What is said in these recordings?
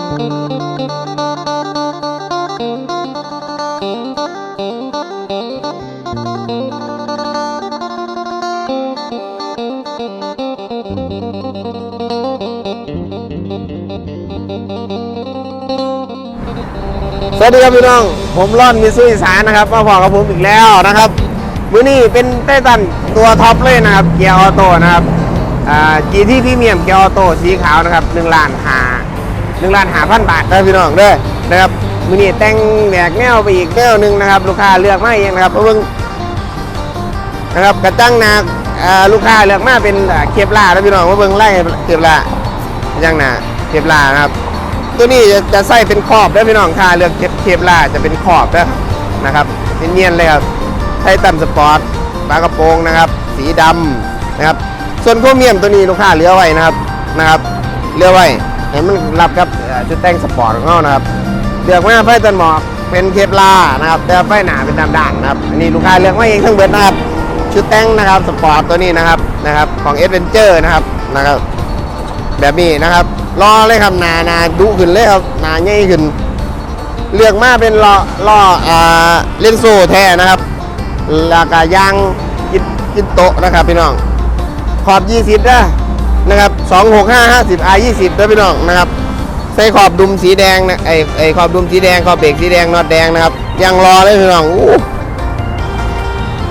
สวัสดีครับพี่น้อง ผมร่อนมิซุอีสานนะครับมาพอกับผมอีกแล้วนะครับมือนี้เป็นไต้ตันตัวท็อปเลยนะครับ เกียร์ออโต้นะครับอ่า GT พรีเมียมเกียร์ออโต้สีขาวนะครับ1ล้านหา 1ล้านหาพันบาทนะพี่น้องเด้อนะครับมือนี้แต่งแหวกแนวไปอีกแนวหนึ่งนะครับลูกค้าเลือกมาเองนะครับเพราะเพิ่งนะครับกระจังหนาลูกค้าเลือกมาเป็นอ่าเคปลาแล้วพี่น้องว่าเบิ่งไล่เคปลากระจังหนาเคปลานะครับ ตัวนี้จะจะใส่เป็นขอบได้อพี่น้องค่ะเลือกเคปลาจะเป็นขอบนะนะครับเนียนๆเลยครับไทตันสปอร์ตปลากระโปรงนะครับ สีดำนะครับ ส่วนโครเมียมตัวนี้ลูกค้าเลือไว้นะครับนะครับเลือไว้เห็นมันรับครับ ชุดแต่งสปอร์ตของเขานะครับเลือกมาไฟตันหมอกเป็นเคปลานะครับ แต่ไฟหนาเป็นดำด่างนะครับอันนี้ลูกค้าเลือกมาเองทั้งเบิดนะครับชุดแต่งนะครับสปอร์ตตัวนี้นะครับนะครับของเอ v เ n นเจอร์นะครับนะครับ แบบนี้นะครับล้อเลยครับหนาหนาดุขึ้นเลยครับหนาใหญ่ขึ้น เลือกมาเป็นล้อล้ออ่าเลนโซ่แท้นะครับแล้วก็ยางกินกินโตะนะครับพี่น้องขอบ 20นะนะครับ 265 50 R 20ด้วยพี่น้องนะครับ ส่ขอบดุมสีแดงนะไอไอขอบดุมสีแดงขอบเบรกสีแดงน็อตแดงนะครับยางรอเลยพี่น้องอู้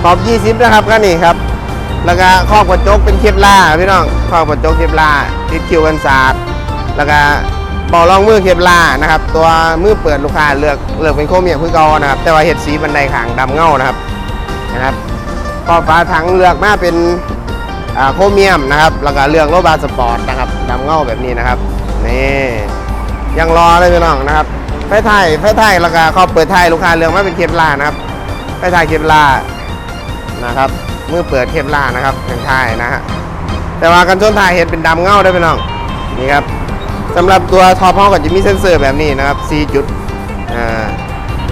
ขอบ 20 นะครับก็นี่ครับ แล้วก็ครอบกระจกเป็นเคปล่าพี่น้องครอบกระจกเคปล่าติดคิวกันสาดแล้วก็บาลองมือเคปล่านะครับ ตัวมือเปิดลูกค้าเลือกเลือกเป็นโคเมียมคือเก่านะครับ แต่ว่าเห็ดสีบันไดขางดำเงานะครับนะครับขอบฝาถังเลือกมาเป็นอาโคเมียมนะครับ แล้วก็เลือกโรบาสปอร์ตนะครับดำเงาแบบนี้นะครับนี่ ยังรอเลยพี่น้องนะครับไฟไทยไฟไทยแล้วก็ครอบเปิดไทยลูกค้าเลือกมาเป็นเคปล่านะครับไฟไทยเคปล่านะครับมือเปิดเทปล่านะครับทางท้ายนะฮะแต่ว่ากันชนท้ายเห็นเป็นดำเงาได้ไหมน้องนี่ครับสำหรับตัวท็อปห้อก็จะมีเซ็นเซอร์แบบนี้นะครับ4จุดอ่า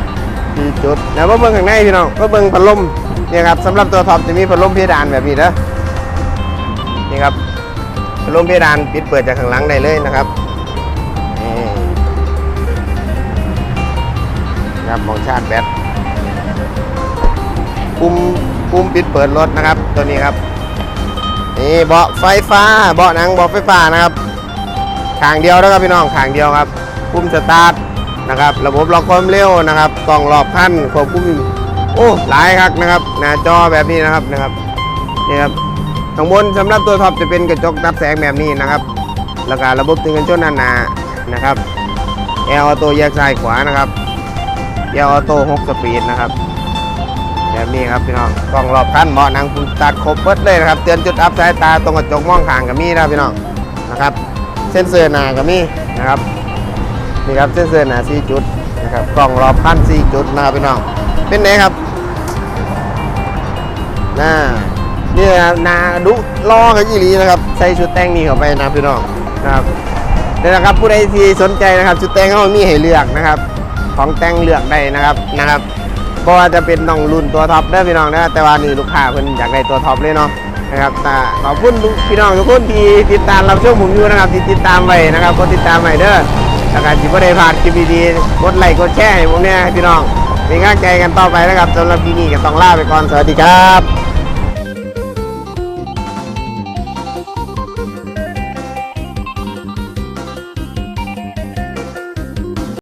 4จุดแล้วมาเบิ้งข้างในพี่น้องมาเบิ้งพัดลมนี่ครับสำหรับตัวท็อปจะมีพัดลมเพดานแบบนี้นะนี่ครับพัดลมเพดานปิดเปิดจากข้างหลังได้เลยนะครับ ครับมองชาร์จแบตปุ่มปุ่มปิดเปิดรถนะครับ ตัวนี้ครับนี่เบาะไฟฟ้าเบาะหนังเบาะไฟฟ้านะครับขางเดียวนะครับพี่น้องขางเดียวครับปุ่มสตาร์ทนะครับ ระบบล็อกความเร็วนะครับกล่องรอบคันควบคุมโอ้หลายครับนะครับ หน้าจอแบบนี้นะครับนะครับนี่ครับข้างบนสำหรับตัวท็อปจะเป็นกระจกรับแสงแบบนี้นะครับ แล้วก็ระบบตึงกันชนหนาๆนะครับแอร์ออโต้แยกซ้ายขวานะครับ แอร์ออโต้6สปีดนะครับแบบนี้ครับพี่น้องกล้องรอบคันเบาะนังปูตัดครบเบิดเลยนะครับเตือนจุดอัพสายตาตรงกระจกมองข้างกับมีนะพี่น้องนะครับ เส้นเซอร์หนากับมีนะครับนี่ครับเส้นเซอร์หนา4จุดนะครับกล้องรอบคัน4จุดนะครับพี่น้องเป็นไงครับน่านี่นะนาดุล้อกับยี่หลีนะครับใส่ชุดแต่งนี่เข้าไปนะพี่น้องนะครับนี่นะครับผู้ใดที่สนใจนะครับชุดแต่งเขามีให้เลือกนะครับ ของแต่งเลือกได้นะครับนะครับเพราะว่าจะเป็นน้องรุ่นตัวท็อปได้พี่น้องนะแต่ว่านี่ลูกค้าเพิ่นอยากได้ตัวท็อปเลยเนาะนะครับแต่ขอบคุณทุกพี่น้องทุกคนที่ติดตามรับชมผมอยู่นะครับที่ติดตามไว้นะครับกดติดตามไว้เด้อแล้วก็ที่บ่ได้พลาดคลิปดีๆกดไลค์กดแชร์ให้ผมเนี่ยพี่น้องมีกำลังใจกันต่อไปนะครับสำหรับที่นี่ก็ต้องลาไปก่อนสวัสดีครับ